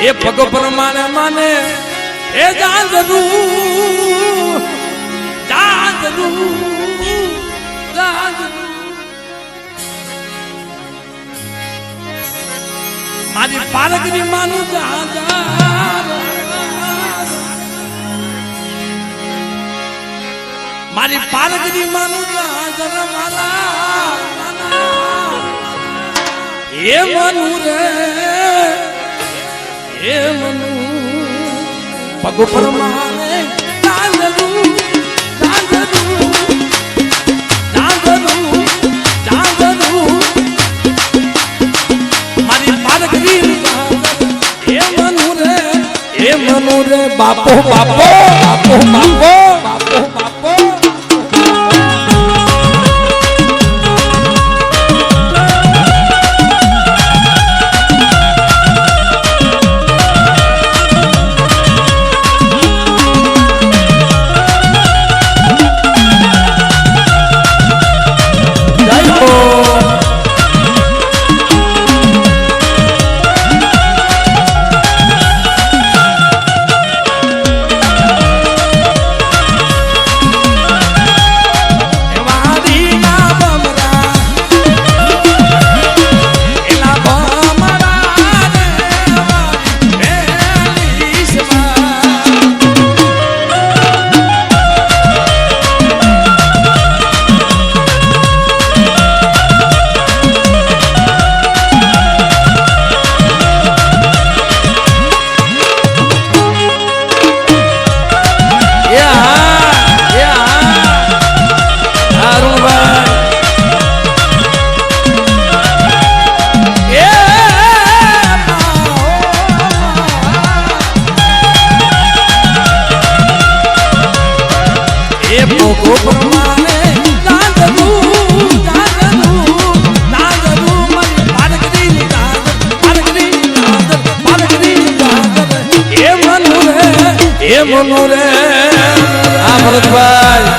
એ પગ પ્રમાણે માને એ જાંજરું જાંજરું જાંજરું મારી પાલકની માનું જાંજર મારી પાલકની માનું જાંજર મારા એ મનુ રે. પગ પ્રમાણે જાંજરું જાંજરું જાંજરું જાંજરું મારી પાલકની એ મનુ રે, એ મનુ રે, બાપો બાપો. જાગર એ મનુ રે એ મનુ રે આ ભરતભાઈ